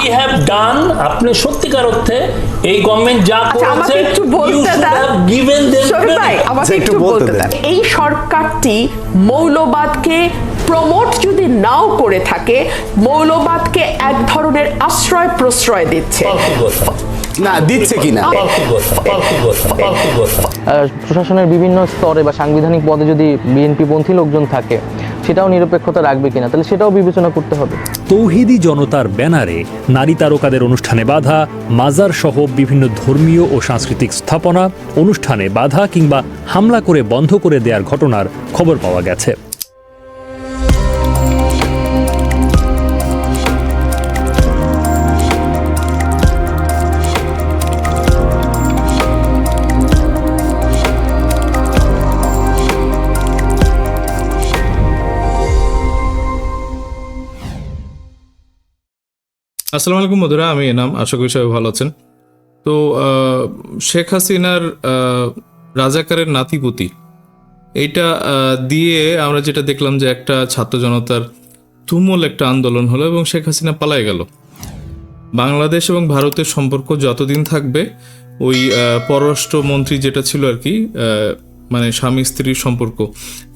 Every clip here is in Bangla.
উই হ্যাভ ডান আপনি সত্যিকার অর্থে এই গভর্নমেন্ট যা আচ্ছা আমাকে করেছে একটু বলতে should দেন আমাকে আচ্ছা, একটু বলতে দেন। এই সরকারটি মৌলবাদকে প্রমোট যদি নাও করে থাকে মৌলবাদকে এক ধরনের আশ্রয় প্রশ্রয় দিচ্ছে না? দিচ্ছে কিনা প্রশাসনের বিভিন্ন স্তরে বা সাংবিধানিক পদে যদি বিএনপি পন্থী লোকজন থাকে সেটাও নিরপেক্ষতা রাখবে কিনা, তাহলে সেটাও বিবেচনা করতে হবে। তৌহিদি জনতার ব্যানারে নারী তারকাদের অনুষ্ঠানে বাধা, মাজার সহ বিভিন্ন ধর্মীয় ও সাংস্কৃতিক স্থাপনা অনুষ্ঠানে বাধা কিংবা হামলা করে বন্ধ করে দেওয়ার ঘটনার খবর পাওয়া গেছে। আসসালামু আলাইকুম বন্ধুরা, আমি এনাম, আশা করি সবাই ভালো আছেন। তো শেখ হাসিনার রাজাকারের নাতিপুতি, এইটা দিয়ে আমরা যেটা দেখলাম যে একটা ছাত্র জনতার তুমুল একটা আন্দোলন হলো এবং শেখ হাসিনা পালায় গেল। বাংলাদেশ এবং ভারতের সম্পর্ক যতদিন থাকবে, ওই পররাষ্ট্রমন্ত্রী যেটা ছিল আর কি মানে স্বামী স্ত্রীর সম্পর্ক,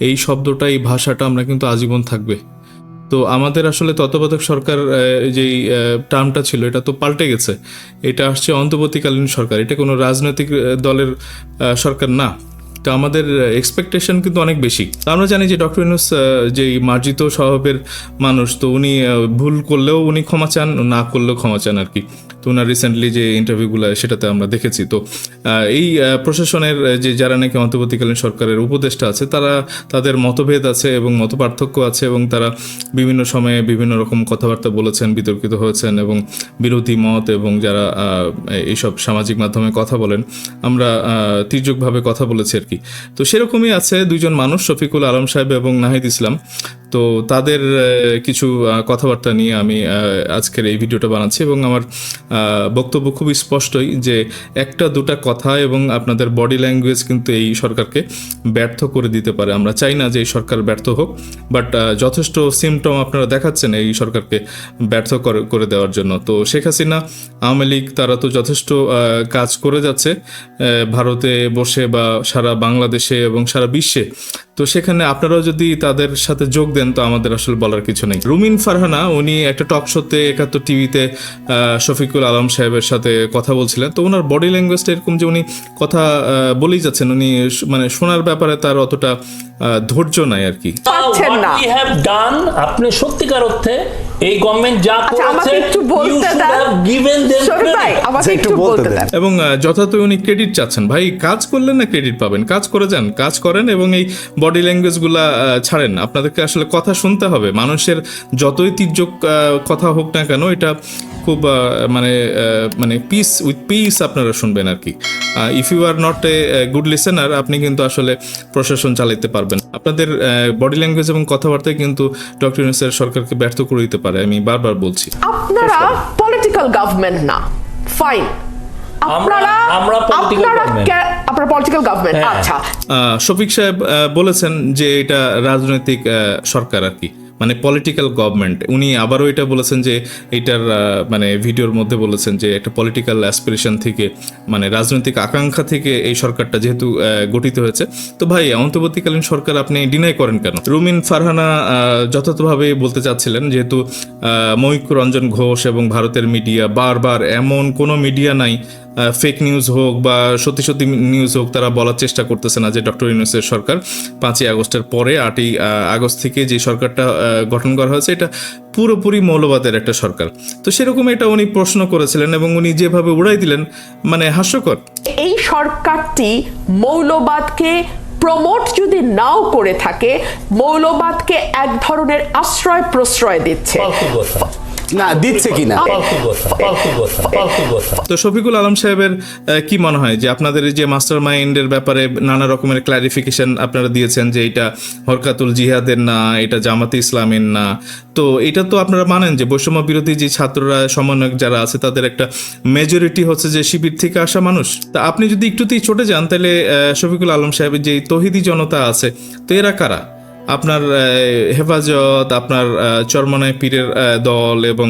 এই শব্দটা, এই ভাষাটা আমরা কিন্তু আজীবন থাকবে। তো আমাদের আসলে তত্ত্বাবধায়ক সরকার যেই টার্মটা ছিল, এটা তো পাল্টে গেছে। এটা আসছে অন্তর্বর্তীকালীন সরকার। এটা কোনো রাজনৈতিক দলের সরকার না। তো আমাদের এক্সপেকটেশন কিন্তু অনেক বেশি। আমরা জানি যে ডক্টর ইউনুস যে মার্জিত স্বভাবের মানুষ, তো উনি ভুল করলেও উনি ক্ষমা চান, না করলেও ক্ষমা চান আর কি। তো রিসেন্টলি যে ইন্টারভিউগুলো সেটাতে আমরা দেখেছি। তো এই প্রশাসনের যে যারা নাকি অন্তর্বর্তীকালীন সরকারের উপদেষ্টা আছে, তারা তাদের মতভেদ আছে এবং মতপার্থক্য আছে এবং তারা বিভিন্ন সময়ে বিভিন্ন রকম কথাবার্তা বলেছেন, বিতর্কিত হয়েছেন এবং বিরোধী মত এবং যারা এইসব সামাজিক মাধ্যমে কথা বলেন, আমরা তির্যকভাবে কথা বলেছি আর কি। তো সেরকমই আছে দুইজন মানুষ, শফিকুল আলম সাহেব এবং নাহিদ ইসলাম। তো তাদের কিছু কথাবার্তা নিয়ে আমি আজকের এই ভিডিওটা বানাচ্ছি এবং আমার বক্তব্য খুব স্পষ্টই যে একটা, দুটা কথা এবং আপনাদের বডি ল্যাঙ্গুয়েজ কিন্তু এই সরকারকে ব্যর্থ করে দিতে পারে। আমরা চাই না যে এই সরকার ব্যর্থ হোক, বাট যথেষ্ট সিমটম আপনারা দেখাচ্ছেন এই সরকারকে ব্যর্থ করে দেওয়ার জন্য। তো শেখ হাসিনা, আওয়ামী লীগ, তারা তো যথেষ্ট কাজ করে যাচ্ছে ভারতে বসে বা সারা বাংলাদেশে এবং সারা বিশ্বে তো সেখানে আপনারাও যদি তাদের সাথে যোগ দেন, তো আমাদের আসলে বলার কিছু নেই। রুমিন ফারহানা, উনি একটা টক শোতে, একাত্তর টিভিতে শফিকুল আলম সাহেবের সাথে কথা বলছিলেন। তো ওনার বডি ল্যাঙ্গুয়েজটা এরকম যে উনি কথা বলেই যাচ্ছেন। উনি মানে শোনার ব্যাপারে তার অতটা ধৈর্য নাই আর কি। What না। we have done, আপনি সত্যিকার অর্থে এই গভর্নমেন্ট যা আচ্ছা আমাকে করেছে একটু বলতে দেন। have given them শরীফ ভাই আমাকে আচ্ছা, একটু বলতে দেন। দেন। এবং আহ, যথার্থ উনি ক্রেডিট চাচ্ছেন। ভাই কাজ করলে না ক্রেডিট পাবেন? কাজ করে যান কাজ করেন এবং এই বডি ল্যাঙ্গুয়েজগুলা ছাড়েন। আপনাদেরকে আসলে কথা শুনতে হবে। মানুষের যতই তির্যক আহ, কথা হোক না কেন এটা খুব মানে আহ, মানে পিস উইথ পিস আপনারা শুনবেন আর কি। If you are not a good listener আপনি কিন্তু আসলে প্রশাসন চালাইতে পারবেন আপনাদের বডি ল্যাঙ্গুয়েজ এবং কথাবার্তায় কিন্তু ডক্টর ইউনুসের সরকারকে ব্যর্থ করে দিতে পারে আমি বারবার বলছি। আপনারা পলিটিক্যাল গভর্নমেন্ট না। ফাইন আপনারা আমরা পলিটিক্যাল গভর্নমেন্ট হ্যাঁ। আচ্ছা। আহ, শফিক সাহেব বলেছেন যে এটা রাজনৈতিক আহ, সরকার আর কি। মানে পলিটিক্যাল গভর্নমেন্ট উনি আবারও এটা বলেছেন যে এটার মানে ভিডিওর মধ্যে বলেছেন যে একটা পলিটিক্যাল অ্যাসপিরেশন থেকে মানে রাজনৈতিক আকাঙ্ক্ষা থেকে এই সরকারটা যেহেতু গঠিত হয়েছে। তো ভাই, অন্তর্বর্তীকালীন সরকার আপনি ডিনাই করেন কেন? রুমিন ফারহানা যথাযথভাবে বলতে চাচ্ছিলেন যেহেতু মৈক রঞ্জন ঘোষ এবং ভারতের মিডিয়া বারবার এমন কোনো মিডিয়া নাই ফেক নিউজ হোক বা সত্যি সত্যি নিউজ হোক তারা বলার চেষ্টা করতেছে না যে ডক্টর ইউনুসের সরকার পাঁচই আগস্টের পরে আটই আগস্ট থেকে যে সরকারটা গঠন করা হয়েছে এটা পুরোপুরি মৌলবাদের একটা সরকার। তো সেরকম এটা উনি প্রশ্ন করেছিলেন এবং উনি যেভাবে উড়াই দিলেন মানে হাস্যকর। এই সরকারটি মৌলবাদকে প্রমোট যদি নাও করে থাকে মৌলবাদকে এক ধরনের আশ্রয় প্রশ্রয় দিচ্ছে না দিচ্ছে কিনা। তো শফিকুল আলম সাহেবের কি মনে হয় যে আপনাদের এই যে মাস্টার মাইন্ডের ব্যাপারে নানা রকমের ক্লারিফিকেশন আপনারা দিয়েছেন যে এটা হরকাতুল জিহাদের না এটা জামাতে ইসলামের না? তো এটা তো আপনারা মানেন যে বৈষম্য বিরোধী যে ছাত্ররা সমন্বয়ক যারা আছে তাদের একটা মেজরিটি হচ্ছে যে শিবির থেকে আসা মানুষ। তা আপনি যদি একটুতেই ছোটে যান তাহলে শফিকুল আলম সাহেবের যে তহিদি জনতা আছে তো এরা কারা? আপনার হেফাজত, আপনার চরমনায় পীরের দল এবং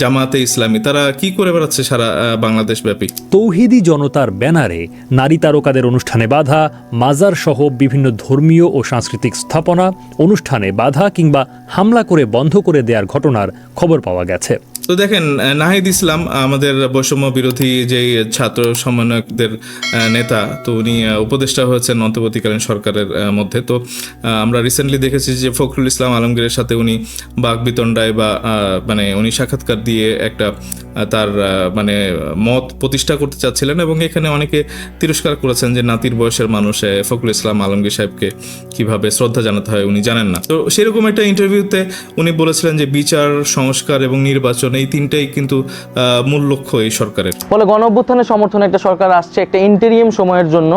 জামাতে ইসলামী, তারা কি করে বেড়াচ্ছে সারা বাংলাদেশ ব্যাপী তৌহিদি জনতার ব্যানারে নারী তারকাদের অনুষ্ঠানে বাধা, মাজার সহ বিভিন্ন ধর্মীয় ও সাংস্কৃতিক স্থাপনা অনুষ্ঠানে বাধা কিংবা হামলা করে বন্ধ করে দেওয়ার ঘটনার খবর পাওয়া গেছে। তো দেখেন নাহিদ ইসলাম আমাদের বৈষম্য বিরোধী যে ছাত্র সমন্বয়কদের নেতা, তো উনি উপদেষ্টা হয়েছেন অন্তর্বর্তীকালীন সরকারের মধ্যে। তো আমরা রিসেন্টলি দেখেছি যে ফখরুল ইসলাম আলমগীরের সাথে উনি বাঘ বিতণ্ডায় বা মানে উনি সাক্ষাৎকার দিয়ে একটা তার মানে মত প্রতিষ্ঠা করতে চাচ্ছিলেন এবং এখানে অনেকে তিরস্কার করেছেন যে নাতির বয়সের মানুষ ফখরুল ইসলাম আলমগীর সাহেবকে কীভাবে শ্রদ্ধা জানাতে হয় উনি জানেন না। তো সেরকম একটা ইন্টারভিউতে উনি বলেছিলেন যে বিচার, সংস্কার এবং নির্বাচন এই তিনটাই কিন্তু মূল লক্ষ্য এই সরকারের। ফলে গণ অভ্যুত্থানের সমর্থনে একটা সরকার আসছে একটা ইন্টেরিয়াম সময়ের জন্য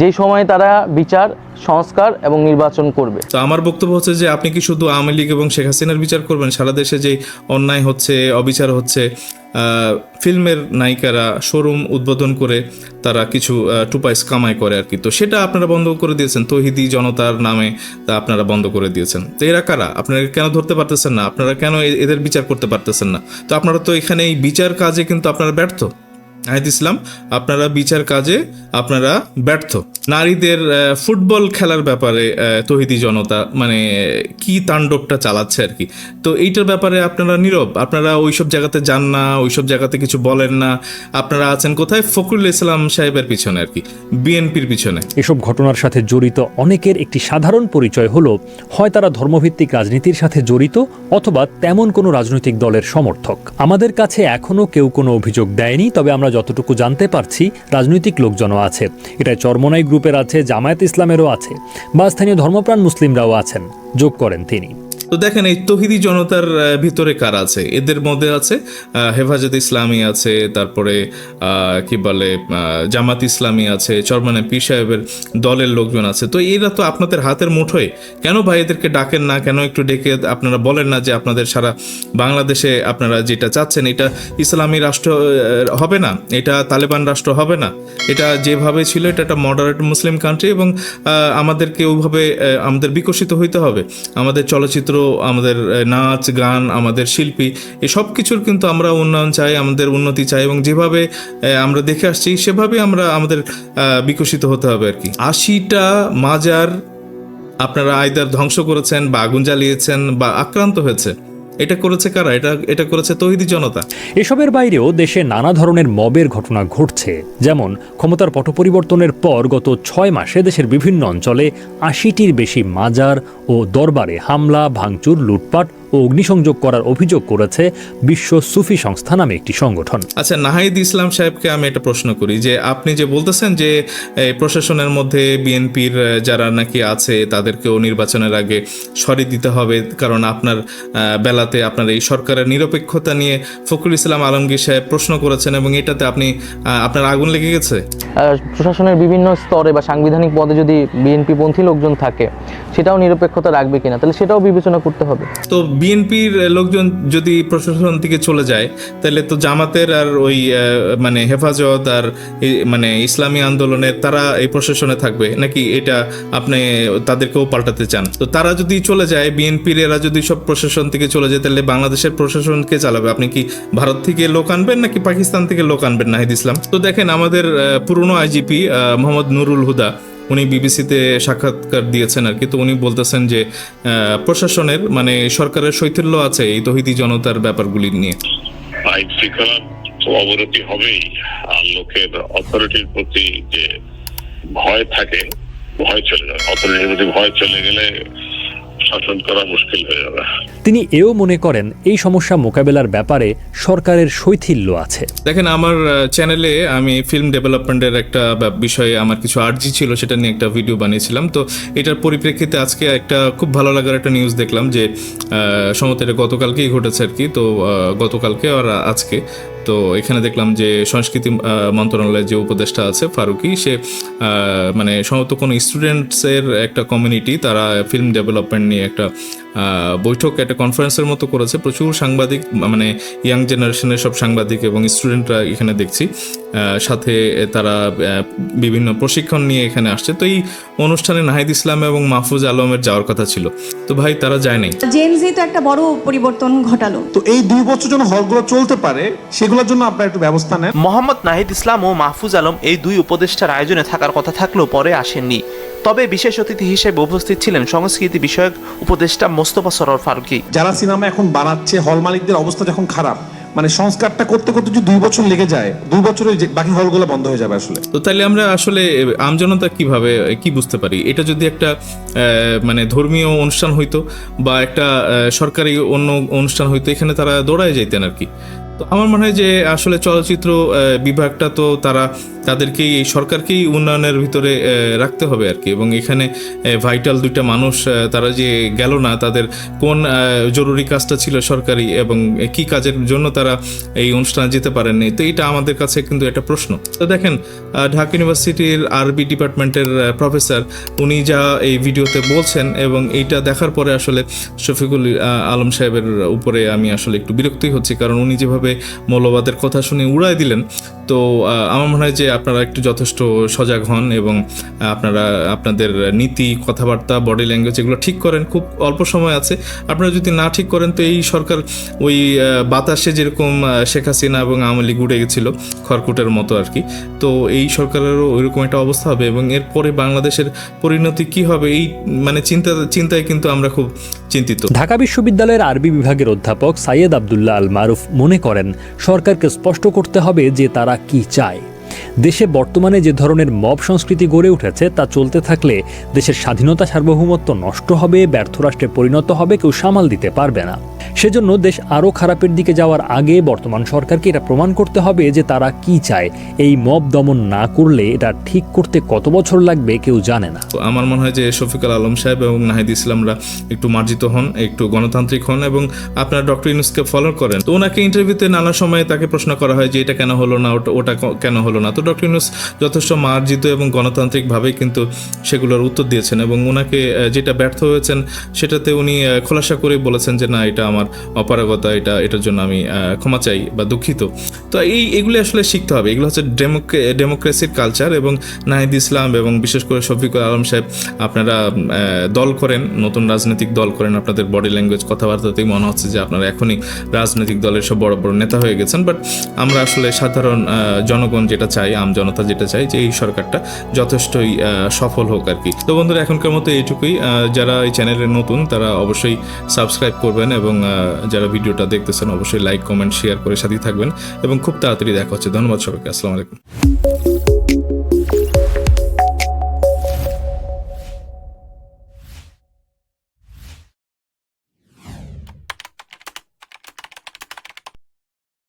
যেই সময়ে তারা বিচার সংস্কার এবং নির্বাচন করবে। তো আমার বক্তব্য হচ্ছে যে আপনি কি শুধু আওয়ামী লীগ এবং শেখ হাসিনার বিচার করবেন? সারা দেশে যে অন্যায় হচ্ছে অবিচার হচ্ছে ফিল্মের নায়িকারা শোরুম উদ্বোধন করে তারা কিছু টুপাইস কামাই করে আর কি। তো সেটা আপনারা বন্ধ করে দিয়েছেন। তহিদি জনতার নামে তা আপনারা বন্ধ করে দিয়েছেন। তো এরা কারা? আপনারা কেন ধরতে পারতেছেন না? আপনারা কেন এদের বিচার করতে পারতেছেন না? তো আপনারা তো এখানে এই বিচার কাজে কিন্তু আপনারা ব্যর্থ। নাহিদ ইসলাম, আপনারা বিচার কাজে আপনারা ব্যর্থ। নারীদের ফুটবল খেলার ব্যাপারে তহিদি জনতা মানে কি তাণ্ডবটা চালাচ্ছে আর কি? তো এইটার ব্যাপারে আপনারা নীরব। আপনারা ওইসব জায়গাতে যান না, ওইসব জায়গাতে কিছু বলেন না। আপনারা আছেন কোথায়? ফখরুল ইসলাম সাহেবের পিছনে আর কি, বিএনপির পিছনে। এসব ঘটনার সাথে জড়িত অনেকের একটি সাধারণ পরিচয় হলো, হয় তারা ধর্মভিত্তিক রাজনীতির সাথে জড়িত, অথবা তেমন কোনো রাজনৈতিক দলের সমর্থক। আমাদের কাছে এখনও কেউ কোনো অভিযোগ দেয়নি, তবে আমরা যতটুকু জানতে পারছি, রাজনৈতিক লোকজনও আছে। এটা চরমনাই গ্রুপের আছে, জামায়াত ইসলামেরও আছে, বা স্থানীয় ধর্মপ্রাণ মুসলিমরাও আছেন। যোগ করেন তিনি। তো দেখেন, এই তহিদি জনতার ভিতরে কার আছে? এদের মধ্যে আছে হেফাজত ইসলামী আছে, তারপরে কি বলে জামাত ইসলামী আছে, চরমানে পি সাহেবের দলের লোকজন আছে। তো এরা তো আপনাদের হাতের মুঠোয়। কেন ভাই এদেরকে ডাকেন না? কেন একটু ডেকে আপনারা বলেন না যে আপনাদের সারা বাংলাদেশে আপনারা যেটা চাচ্ছেন, এটা ইসলামী রাষ্ট্র হবে না? এটা তালেবান রাষ্ট্র হবে না? এটা যেভাবে ছিল, এটা একটা মডারেট মুসলিম কান্ট্রি এবং আমাদেরকে ওইভাবে আমাদের বিকশিত হইতে হবে। আমাদের চলচ্চিত্র আমাদের নাচ, গান, আমাদের শিল্পী এই সব কিছুর কিন্তু আমরা উন্নয়ন চাই, আমাদের উন্নতি চাই এবং যেভাবে আমরা দেখে আসছি সেভাবে আমরা আমাদের বিকশিত হতে হবে আর কি। আশিটা মাজার আপনারা আয়দার ধ্বংস করেছেন বা আগুন জ্বালিয়েছেন বা আক্রান্ত হয়েছে। এটা করেছে কারা? এটা এটা করেছে তহিদি জনতা। এসবের বাইরেও দেশে নানা ধরনের মবের ঘটনা ঘটছে। যেমন, ক্ষমতার পট পরিবর্তনের পর গত ছয় মাসে দেশের বিভিন্ন অঞ্চলে আশিটির বেশি মাজার ও দরবারে হামলা, ভাঙচুর, লুটপাট ও অগ্নিসংযোগ করার অভিযোগ করেছে বিশ্ব সুফি সংস্থা নামে একটি সংগঠন। আচ্ছা নাহিদ ইসলাম সাহেবকে আমি একটা প্রশ্ন করি যে আপনি যে বলতেছেন যে প্রশাসনের মধ্যে বিএনপির যারা নাকি আছে তাদেরকেও নির্বাচনের আগে সরিয়ে দিতে হবে কারণ আপনার বেলাতে আপনার এই সরকারের নিরপেক্ষতা নিয়ে ফখরুল ইসলাম আলমগীর সাহেব প্রশ্ন করেছেন এবং এটাতে আপনি আপনার আগুন লেগে গেছে? প্রশাসনের বিভিন্ন স্তরে বা সাংবিধানিক পদে যদি বিএনপি পন্থী লোকজন থাকে সেটাও নিরপেক্ষতা রাখবে কিনা? তাহলে সেটাও বিবেচনা করতে হবে। তো বিএনপির লোকজন যদি প্রশাসন থেকে চলে যায়, তাহলে তো জামাতের আর ওই মানে হেফাজত আর মানে ইসলামী আন্দোলনের তারা এই প্রশাসনে থাকবে। নাকি এটা আপনি তাদেরকেও পাল্টাতে চান? তো তারা যদি চলে যায়, বিএনপির এরা যদি সব প্রশাসন থেকে চলে যায়, তাহলে বাংলাদেশের প্রশাসনকে চালাবে? আপনি কি ভারত থেকে লোক আনবেন, নাকি পাকিস্তান থেকে লোক আনবেন, নাহিদ ইসলাম? তো দেখেন আমাদের পুরনো আইজিপি মোহাম্মদ নুরুল হুদা উনি বিবিসিতে সাক্ষাৎকার দিয়েছেন আর কি। তো উনি বলতেছেন যে প্রশাসনের মানে সরকারের শৈথিল্য আছে এই তহিদি জনতার ব্যাপারগুলি নিয়ে। অবনতি হবেই। আর লোকের অথরিটির প্রতি যে ভয় থাকে, ভয় চলে যাবে অথরিটির প্রতি ভয় চলে গেলে শাসন করা মুশকিল হয়ে যাবে। তিনি এও মনে করেন এই সমস্যা মোকাবেলার ব্যাপারে সরকারের শৈথিল্য আছে। দেখেন আমার চ্যানেলে আমি ফিল্ম ডেভেলপমেন্টের একটা বিষয়ে আমার কিছু আর্জি ছিল সেটা নিয়ে একটা ভিডিও বানিয়েছিলাম। তো এটার পরিপ্রেক্ষিতে আজকে একটা খুব ভালো লাগার একটা নিউজ দেখলাম যে এটা গতকালকেই ঘটেছে আর কি। তো গতকালকে আর আজকে। তো এখানে দেখলাম যে সংস্কৃতি মন্ত্রণালয়ের যে উপদেষ্টা আছে ফারুকি, সে মানে সম্ভবত কোনো স্টুডেন্টসের একটা কমিউনিটি, তারা ফিল্ম ডেভেলপমেন্ট নিয়ে একটা বৈঠক, একটা কনফারেন্সের মতো করেছে। প্রচুর সাংবাদিক মানে ইয়াং জেনারেশনের সব সাংবাদিক এবং স্টুডেন্টরা এখানে দেখছি। সাথে তারা বিভিন্ন প্রশিক্ষণ নিয়ে এখানে আসছে। তো এই অনুষ্ঠানে নাহিদ ইসলাম এবং মাহফুজ আলমের যাওয়ার কথা ছিল। তো ভাই তারা যায় নাই? জেনজি তো একটা বড় পরিবর্তন ঘটালো। তো এই দুই বছর যেন হলগুলো চলতে পারে সেগুলোর জন্য আপনারা একটু ব্যবস্থা নেন। মোহাম্মদ নাহিদ ইসলাম ও মাহফুজ আলম এই দুই উপদেষ্টার আয়োজনে থাকার কথা থাকলেও পরে আসেননি। তবে বিশেষ অতিথি হিসেবে উপস্থিত ছিলেন সংস্কৃতি বিষয়ক উপদেষ্টা মোস্তফা সরোয়ার ফারুকী। যারা সিনেমা এখন বানাচ্ছে হল মালিকদের অবস্থা যখন খারাপ মানে সংস্কারটা করতে করতে যদি দুই বছর লেগে যায়, দুই বছরে বাকি হলগুলো বন্ধ হয়ে যাবে আসলে। তো তাহলে আমরা আসলে আমজনতা কীভাবে কি বুঝতে পারি? এটা যদি একটা মানে ধর্মীয় অনুষ্ঠান হইতো বা একটা সরকারি অন্য অনুষ্ঠান হইতো, এখানে তারা দৌড়ায় যাইতেন আর কি। তো আমার মনে হয় যে আসলে চলচ্চিত্র বিভাগটা তো তারা তাদেরকেই, এই সরকারকেই উন্নয়নের ভিতরে রাখতে হবে আর কি। এবং এখানে ভাইটাল দুইটা মানুষ তারা যে গেল না, তাদের কোন জরুরি কাজটা ছিল সরকারি এবং কি কাজের জন্য তারা এই অনুষ্ঠানে যেতে পারেননি, তো এটা আমাদের কাছে কিন্তু একটা প্রশ্ন। তো দেখেন ঢাকা ইউনিভার্সিটির আরবি ডিপার্টমেন্টের প্রফেসর, উনি যা এই ভিডিওতে বলছেন এবং এইটা দেখার পরে আসলে শফিকুল আলম সাহেবের উপরে আমি আসলে একটু বিরক্তই হচ্ছি, কারণ উনি যেভাবে মৌলবাদের কথা শুনে উড়াই দিলেন, তো আমার মনে হয় যে আপনারা একটু যথেষ্ট সজাগ হন এবং আপনারা আপনাদের নীতি, কথাবার্তা বডি ল্যাঙ্গুয়েজ এগুলো ঠিক করেন, খুব অল্প সময় আছে। আপনারা যদি না ঠিক করেন, তো এই সরকার ওই বাতাসে যেরকম শেখ হাসিনা এবং আওয়ামী লীগ উড়ে গেছিল খড়কুটের মতো আর কি, তো এই সরকারেরও ওইরকম একটা অবস্থা হবে এবং এরপরে বাংলাদেশের পরিণতি কি হবে, এই মানে চিন্তা, চিন্তায় কিন্তু আমরা খুব চিন্তিত। ঢাকা বিশ্ববিদ্যালয়ের আরবি বিভাগের অধ্যাপক সাইয়েদ আবদুল্লাহ আল মারুফ মনে করেন, সরকারকে স্পষ্ট করতে হবে যে তারা কি চায়। দেশে বর্তমানে যে ধরনের মব সংস্কৃতি গড়ে উঠেছে তা চলতে থাকলে দেশের স্বাধীনতা সার্বভৌমত্ব নষ্ট হবে, ব্যর্থ রাষ্ট্রে পরিণত হবে, কেউ সামাল দিতে পারবে না। সেজন্য দেশ আরও খারাপের দিকে যাওয়ার আগে বর্তমান সরকারকে এটা প্রমাণ করতে হবে যে তারা কি চায়। এই মব দমন না করলে এটা ঠিক করতে কত বছর লাগবে কেউ জানে না। আমার মনে হয় যে শফিকুল আলম সাহেব এবং নাহিদ ইসলামরা একটু মার্জিত হন, একটু গণতান্ত্রিক হন এবং আপনারা ডক্টর ইউনুসকে ফলো করেন। তো ওনাকে ইন্টারভিউতে নানা সময় তাকে প্রশ্ন করা হয় যে এটা কেন হলো না, ওটা কেন হলো না? তো ডক্টর ইউনুস যথেষ্ট মার্জিত এবং গণতান্ত্রিকভাবেই কিন্তু সেগুলোর উত্তর দিয়েছেন এবং ওনাকে যেটা ব্যর্থ হয়েছেন সেটাতে উনি খোলাসা করে বলেছেন যে না, এটা আমার অপারগতা, এটা, এটার জন্য আমি ক্ষমা চাই বা দুঃখিত। তো এই, এগুলি আসলে শিখতে হবে। এগুলো হচ্ছে ডেমোক্রেসির কালচার এবং নাহিদ ইসলাম এবং বিশেষ করে শফিকুল আলম সাহেব, আপনারা দল করেন, নতুন রাজনৈতিক দল করেন, আপনাদের বডি ল্যাঙ্গুয়েজ কথাবার্তাতেই মনে হচ্ছে যে আপনারা এখনই রাজনৈতিক দলের সব বড় বড় নেতা হয়ে গেছেন। বাট আমরা আসলে সাধারণ জনগণ যেটা চাই আম জনতা যেটা চাই যে এই সরকারটা যথেষ্টই সফল হোক আর কি। তো বন্ধুরা, এখনকার মতো এইটুকুই। যারা এই চ্যানেলে নতুন, তারা অবশ্যই সাবস্ক্রাইব করবেন এবং যারা ভিডিওটা দেখতেছেন, অবশ্যই লাইক, কমেন্ট, শেয়ার করে সাথেই থাকবেন। এবং খুব তাড়াতাড়ি দেখা হচ্ছে। ধন্যবাদ সবাইকে। আসসালামু আলাইকুম।